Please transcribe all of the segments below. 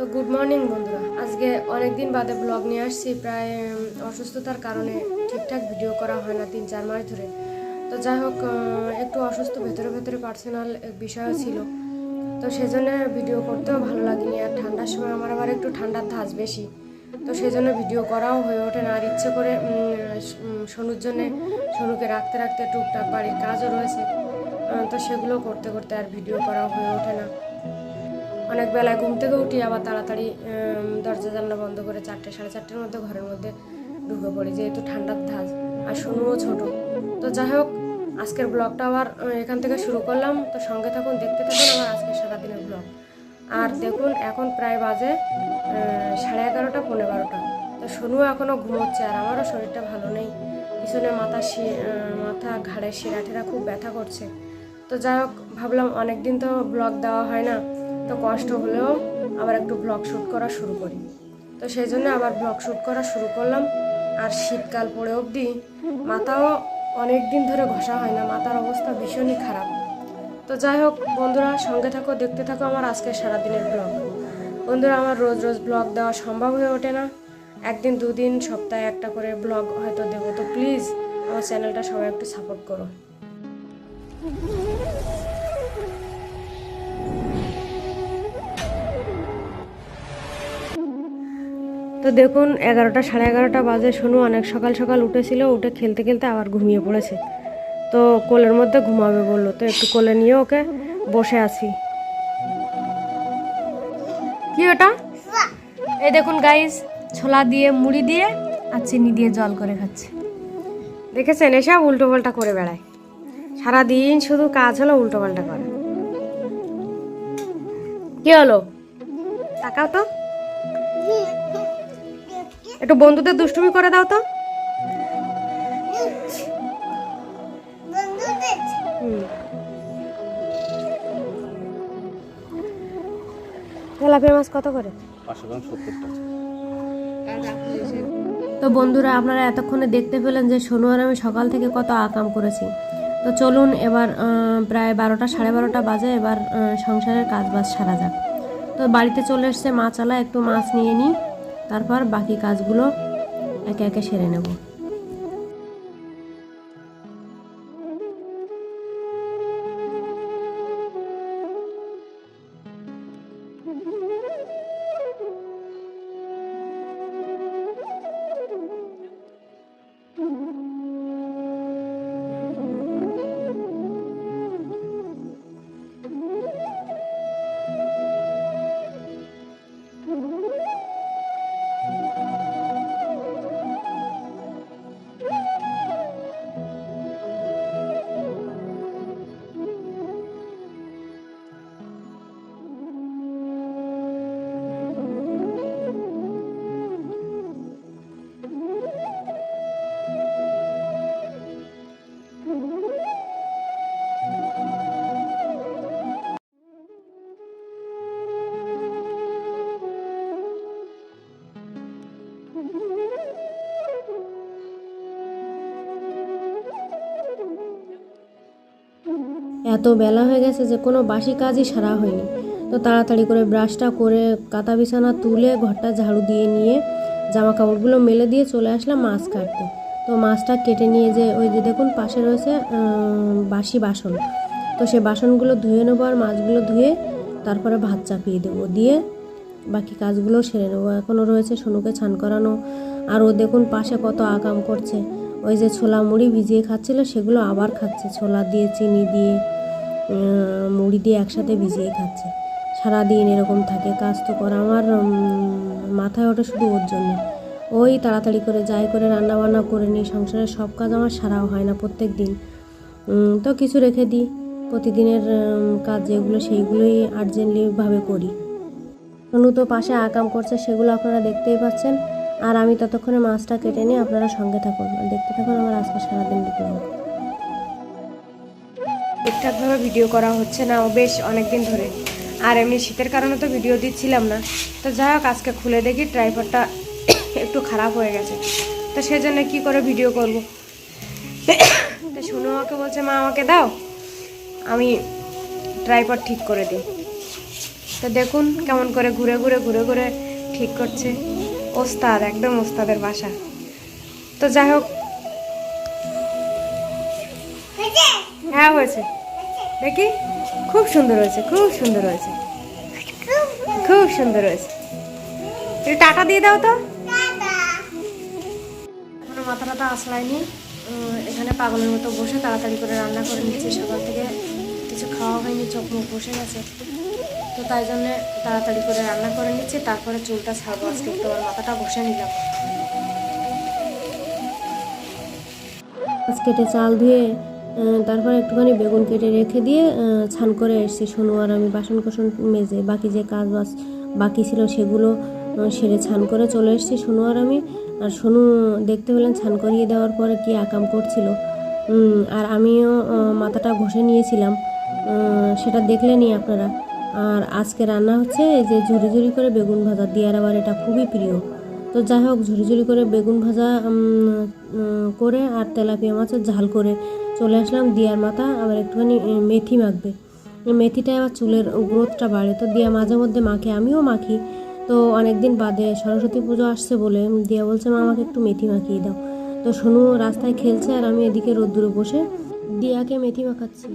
তো good morning বন্ধুরা। আজকে অনেক দিন বাদে ব্লগ নিয়ে আসছি, প্রায় অসুস্থতার কারণে ঠিকঠাক ভিডিও করা হয় না তিন চার মাস ধরে। তো যাই হোক একটু অসুস্থ, ভেতরে ভেতরে পার্সোনাল বিষয়ও ছিল। তো সেজন্য ভিডিও করতেও ভালো লাগেনি আর ঠান্ডার সময় আমার আবার একটু ঠান্ডার ধাঁচ বেশি। তো সেই জন্য ভিডিও করাও হয়ে ওঠে না। আর ইচ্ছে করে সনুর জন্যে, সনুকে রাখতে রাখতে টুকটাক বাড়ির কাজও রয়েছে। তো সেগুলো করতে করতে আর ভিডিও করাও হয়ে ওঠে না। অনেক বেলায় ঘুম থেকে উঠি আবার তাড়াতাড়ি দরজা জানলা বন্ধ করে চারটে, সাড়ে চারটের মধ্যে ঘরের মধ্যে ঢুকে পড়ি, যেহেতু ঠান্ডার ধাজ আর সোনুও ছোট। তো যাই হোক, আজকের ব্লগটা আবার এখান থেকে শুরু করলাম। তো সঙ্গে থাকুন, দেখতে থাকুন আমার আজকের সারাদিনের ব্লগ। আর দেখুন, এখন প্রায় বাজে সাড়ে এগারোটা পনেরো বারোটা। তো সোনুও এখনও ঘুমোচ্ছে আর আমারও শরীরটা ভালো নেই। পিছনে মাথা মাথা ঘাড়ের শিরা টিরা খুব ব্যথা করছে। তো যাই হোক, ভাবলাম অনেক দিন তো ব্লগ দেওয়া হয় না। তো কষ্ট হলেও আবার একটু ব্লগ শ্যুট করা শুরু করি। তো সেই জন্য আবার ব্লগ শ্যুট করা শুরু করলাম। আর শীতকাল পড়ে অবধি মাথাও অনেক দিন ধরে ঘষা হয় না, মাথার অবস্থা ভীষণই খারাপ। তো যাই হোক, বন্ধুরা সঙ্গে থাকো, দেখতে থাকো আমার আজকের সারাদিনের ব্লগ বন্ধুরা, আমার রোজ রোজ ব্লগ দেওয়া সম্ভব হয়ে ওঠে না। একদিন, দুদিন, সপ্তাহে একটা করে ব্লগ হয়তো দেবো। তো প্লিজ আমার চ্যানেলটা সবাই একটু সাপোর্ট করো। তো দেখুন এগারোটা সাড়ে এগারোটা বাজে শুনু অনেক সকাল সকাল উঠেছিল উঠে খেলতে খেলতে আবার ঘুমিয়ে পড়েছে। তো কোলের মধ্যে ঘুমাবে বলল তো একটু কোলে নিয়ে ওকে বসে আছি। কি ওটা? এই দেখুন গাইস ছোলা দিয়ে মুড়ি দিয়ে আর চিনি দিয়ে জল করে খাচ্ছে। দেখেছেন এসব উল্টো পাল্টা করে বেড়ায়। সারাদিন শুধু কাজ হলো উল্টো পাল্টা করে। কি হলো? তাকাও তো। একটু বন্ধুদের দুষ্টুমি করে দাও তো। তেলাপিয়া মাছ কত করে? তো বন্ধুরা আপনারা এতক্ষণে দেখতে পেলেন যে সোনু আর আমি সকাল থেকে কত আকাম করেছি। তো চলুন এবার প্রায় বারোটা সাড়ে বারোটা বাজে এবার সংসারের কাজ বাজ সারা যাক। তো বাড়িতে চলে এসছে মাছালা একটু মাছ নিয়ে নিই। তারপর বাকি কাজগুলো একে একে সেরে নেব। এত বেলা হয়ে গেছে যে কোনো বাসি কাজই সারা হয়নি। তো তাড়াতাড়ি করে ব্রাশটা করে কাতা বিছানা তুলে ঘরটা ঝাড়ু দিয়ে নিয়ে জামা কাপড়গুলো মেলে দিয়ে চলে আসলাম মাছ কাটতে। তো মাছটা কেটে নিয়ে যে ওই যে দেখুন পাশে রয়েছে বাসি বাসন। তো সে বাসনগুলো ধুয়ে নেব আর মাছগুলো ধুয়ে তারপরে ভাত চাপিয়ে দেবো দিয়ে বাকি কাজগুলো সেরে নেব। এখনও রয়েছে সোনুকে ছান করানো। আর ও দেখুন পাশে কত আকাম করছে। ওই যে ছোলা মুড়ি ভিজিয়ে খাচ্ছিল সেগুলো আবার খাচ্ছে। ছোলা দিয়ে, চিনি দিয়ে। মুড়ি দিয়ে একসাথে ভিজিয়ে খাচ্ছে। সারাদিন এরকম থাকে, কাজ তো করা। আমার মাথায় ওঠে শুধু ওর জন্য। ওই তাড়াতাড়ি করে যাই করে রান্না বান্না করে নিই, সংসারের সব কাজ আমার সারাও হয় না প্রত্যেক দিন। তো কিছু রেখে দিই। প্রতিদিনের কাজ যেগুলো সেইগুলোই আর্জেন্টলিভাবে করি। অনু তো পাশে আকাম করছে, সেগুলো আপনারা দেখতেই পাচ্ছেন। আর আমি ততক্ষণে মাছটা কেটে নিয়ে আপনারা সঙ্গে থাকুন। দেখতে থাকুন আমার আজকে সারাদিন ব্লগ ঠিকঠাকভাবে ভিডিও করা হচ্ছে না, ও বেশ অনেক দিন ধরে। আর এমনি শীতের কারণে তো ভিডিও দিচ্ছিলাম না। তো যাই হোক, আজকে খুলে দেখি ট্রাইপডটা একটু খারাপ হয়ে গেছে। তো সেজন্য কি করে ভিডিও করব? তো শুনো আমাকে বলছে, মা, আমাকে দাও, আমি ট্রাইপড ঠিক করে দিই। তো দেখুন কেমন করে ঘুরে ঘুরে ঘুরে ঘুরে ঠিক করছে। ওস্তাদ, একদম ওস্তাদের বাসা। তো যাই হোক হ্যাঁ হয়েছে। দেখি। খুব সুন্দর হয়েছে, খুব সুন্দর হয়েছে। খুব সুন্দর হয়েছে। টাটা দিয়ে দাও তো। মাথা টাথা আসলাইনি। এখানে পাগলের মতো বসে তাড়াতাড়ি করে রান্না করে নিচ্ছি। সকাল থেকে কিছু খাওয়া হয়নি, চোখ মুখ বসে গেছে। তো তাই জন্যে তাড়াতাড়ি করে রান্না করে নিচ্ছি। তারপরে চুলটা ছাড়বো আজকে। একটু আমার মাথাটা বসে নিলাম। কেটে চাল ধুয়ে তারপর একটুখানি বেগুন কেটে রেখে দিয়ে ছান করে এসেছি। সোনু আর আমি বাসন কোসন মেজে, বাকি যে কাজ বাজ বাকি ছিল সেগুলো সেরে ছান করে চলে এসেছি সোনু আর আমি। আর সোনু দেখতে পেলেন, ছান করিয়ে দেওয়ার পরে কি আকাম করছিল। আর আমিও মাথাটা ঘষে নিয়েছিলাম। সেটা দেখলেনই আপনারা। আর আজকে রান্না হচ্ছে যে ঝুরি ঝুরি করে বেগুন ভাজা, দিয়ার আবার এটা খুবই প্রিয়। তো যাই হোক ঝুরি ঝুড়ি করে বেগুন ভাজা করে আর তেলাপিয়া মাছের ঝাল করে চলে আসলাম, দিয়ার মাথা আবার একটুখানি মেথি মাখবে। মেথিটা আবার চুলের গ্রোথটা বাড়ে। তো দিয়া মাঝে মধ্যে মাখে, আমিও মাখি। তো অনেকদিন বাদে সরস্বতী পুজো আসছে বলে দিয়া বলছে, মা, আমাকে একটু মেথি মাখিয়ে দাও। তো সোনু রাস্তায় খেলছে আর আমি এদিকে রোদ্দুরে বসে দিয়াকে মেথি মাখাচ্ছি।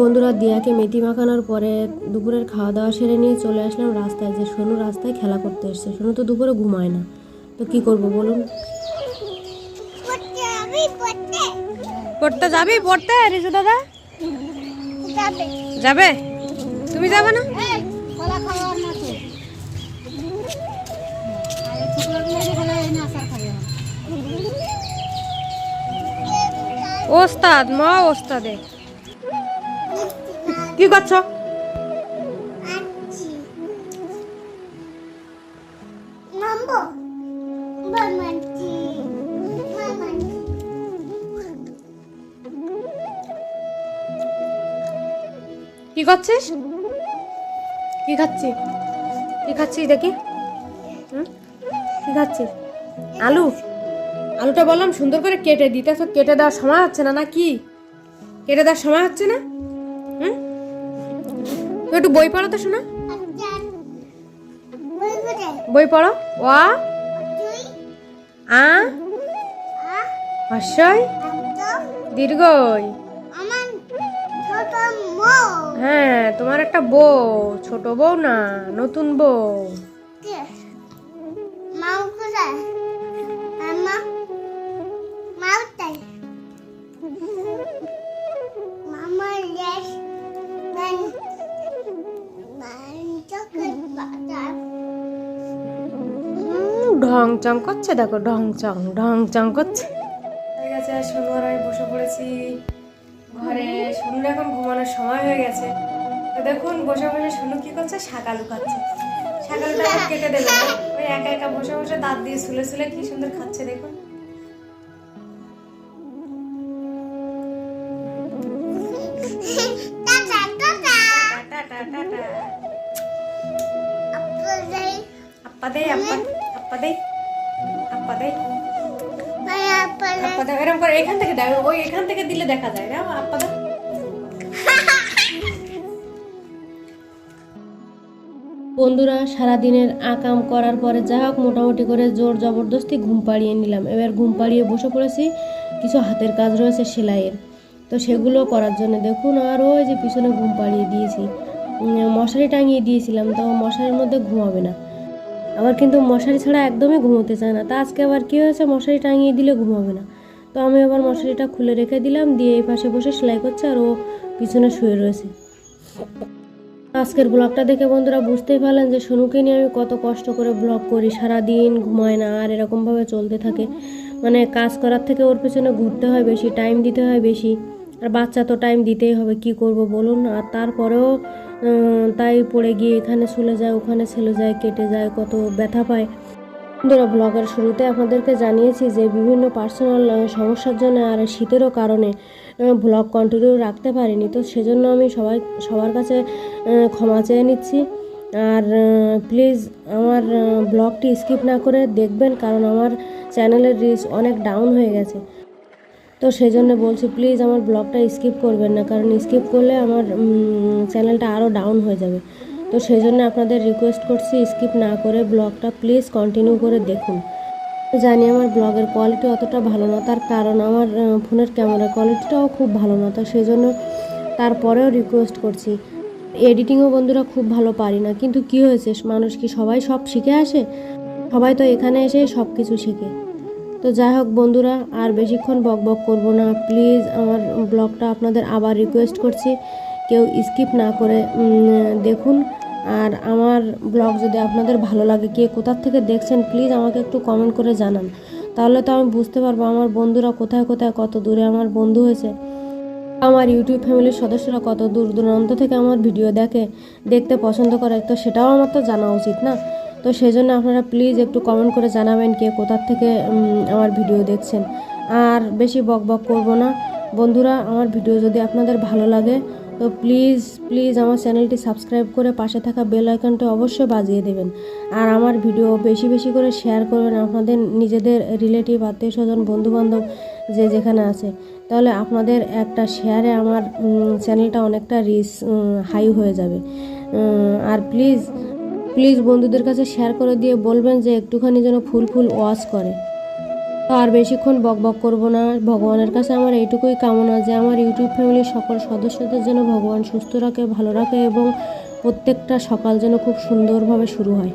বন্ধুরা দিয়াকে মেথি মাখানোর পরে দুপুরের খাওয়া দাওয়া সেরে নিয়ে চলে আসলাম রাস্তায়। যে সোনু রাস্তায় খেলা করতে এসছে। সোনু তো দুপুরে ঘুমায় না। তো কি করব বলুন? পড়তে যাবি? পড়তে, রিজু দাদা? যাবে? তুমি যাবে না? ওস্তাদ মা ওস্তাদে। কি করছ? কি করছিস? কি খাচ্ছিস কি খাচ্ছিস দেখি। কি খাচ্ছিস আলু। আলুটা বললাম সুন্দর করে কেটে দিতে। তো কেটে দেওয়ার সময় হচ্ছে না না কি? কেটে দেওয়ার সময় হচ্ছে না? হুম? একটু বই পড়ো তো শোনা। বই পড়ো। ওয়া আ। আ দীর্ঘই। হ্যাঁ তোমার একটা বউ, ছোট বউ না, নতুন বউ। চং করছে দেখো ঢং চং ঢং চং করছে। হয়ে গেছে সোনু আর আমি বসে পড়েছি ঘরে। সোনুর এখন ঘুমানোর সময় হয়ে গেছে। দেখুন বসে বসে সোনু কি করছে? শাক আলু খাচ্ছে। শাক আলুটা আবার কেটে দেবে ওই একা একা বসে বসে দাঁত দিয়ে সুলে সুলে কি সুন্দর খাচ্ছে দেখুন। Tata tata tata. Tata tata আপনাদের আপ্পা দে আপ্পা আপ্পা দে আপ্পা দে পায়া পায়া আপ্পা দাও এরকম করে এখান থেকে দাও ওই এখান থেকে দিলে দেখা যায়। না আপ্পা দাও বন্ধুরা সারাদিনের আকাম করার পরে যা হোক মোটামুটি করে জোর জবরদস্তি ঘুম পাড়িয়ে নিলাম। এবার ঘুম পাড়িয়ে বসে পড়েছি কিছু হাতের কাজ রয়েছে সেলাইয়ের। তো সেগুলো করার জন্য দেখুন আর ওই যে পিছনে ঘুম পাড়িয়ে দিয়েছি। মশারি টাঙিয়ে দিয়েছিলাম তো মশারির মধ্যে ঘুমাবে না। আবার কিন্তু মশারি ছাড়া একদমই ঘুমোতে চায় না। তা আজকে আবার কী হয়েছে? মশারি টাঙিয়ে দিলে ঘুমাবে না। তো আমি আবার মশারিটা খুলে রেখে দিলাম, দিয়ে এই পাশে বসে সেলাই করছে আর ও পিছনে শুয়ে রয়েছে। আজকের ব্লগটা দেখে বন্ধুরা বুঝতেই পারলেন যে সোনুকে নিয়ে আমি কত কষ্ট করে ব্লগ করি। সারা দিন ঘুমায় না, আর এরকমভাবে চলতে থাকে। মানে কাজ করার থেকে ওর পেছনে ঘুরতে হয় বেশি টাইম দিতে হয় বেশি। আর বাচ্চা তো টাইম দিতেই হবে, কি করব বলুন আর তারপরেও তাই পড়ে গিয়ে এখানে চলে যায়, ওখানে চলে যায়, কেটে যায়, কত ব্যথা পায়। বন্ধুরা ব্লগের শুরুতে আপনাদেরকে জানিয়েছি যে বিভিন্ন পার্সোনাল সমস্যার জন্য আর শীতেরও কারণে ব্লগ কন্টিনিউ রাখতে পারিনি। তো সেজন্য আমি সবাই, সবার কাছে ক্ষমা চেয়ে নিচ্ছি। আর প্লিজ আমার ব্লগটি স্কিপ না করে দেখবেন, কারণ আমার চ্যানেলের রিচ অনেক ডাউন হয়ে গেছে। তো সেই জন্য বলছি প্লিজ আমার ব্লগটা স্কিপ করবেন না, কারণ স্কিপ করলে আমার চ্যানেলটা আরও ডাউন হয়ে যাবে। তো সেই জন্য আপনাদের রিকোয়েস্ট করছি স্কিপ না করে ব্লগটা প্লিজ কন্টিনিউ করে দেখুন। জানি আমার ব্লগের কোয়ালিটি অতটা ভালো না, তার কারণ আমার ফোনের ক্যামেরা কোয়ালিটিটাও খুব ভালো না, তো সেই জন্য তারপরেও রিকোয়েস্ট করছি। এডিটিংও বন্ধুরা খুব ভালো পারি না, কিন্তু কি হয়েছে, মানুষ কি সবাই সব শিখে আসে? সবাই তো এখানে এসে সব কিছু শিখে। তো যাই হোক বন্ধুরা, আর বেশিক্ষণ বক বক করব না। প্লিজ আমার ব্লগটা আপনাদের আবার রিকোয়েস্ট করছি। কেউ স্কিপ না করে দেখুন। আর আমার ব্লগ যদি আপনাদের ভালো লাগে, কে কোথার থেকে দেখছেন প্লিজ আমাকে একটু কমেন্ট করে জানান। তাহলে তো আমি বুঝতে পারব আমার বন্ধুরা কোথায় কোথায় কত দূরে আমার বন্ধু হয়েছে। আমার ইউটিউব ফ্যামিলির সদস্যরা কত দূর দূরান্ত থেকে আমার ভিডিও দেখে, দেখতে পছন্দ করে, তো সেটাও আমার তো জানা উচিত না। তো সেই জন্য আপনারা প্লিজ একটু কমেন্ট করে জানাবেন কে কোথার থেকে আমার ভিডিও দেখছেন। আর বেশি বক বক করব না। বন্ধুরা, আমার ভিডিও যদি আপনাদের ভালো লাগে, তো প্লিজ প্লিজ আমার চ্যানেলটি সাবস্ক্রাইব করে পাশে থাকা বেল আইকনটি অবশ্যই বাজিয়ে দেবেন। আর আমার ভিডিও বেশি বেশি করে শেয়ার করবেন আপনাদের নিজেদের রিলেটিভ আত্মীয় স্বজন বন্ধুবান্ধব যে যেখানে আছে। তাহলে আপনাদের একটা শেয়ারে আমার চ্যানেলটা অনেকটা রিচ হাই হয়ে যাবে। আর প্লিজ প্লিজ বন্ধুদের কাছে শেয়ার করে দিয়ে বলবেন যে একটুখানি যেন ফুল ফুল ওয়াশ করে। আর বেশিক্ষণ বক বক করব না। ভগবানের কাছে আমার এইটুকুই কামনা যে আমার ইউটিউব ফ্যামিলির সকল সদস্যদের যেন ভগবান সুস্থ রাখে, ভালো রাখে এবং প্রত্যেকটা সকাল যেন খুব সুন্দরভাবে শুরু হয়।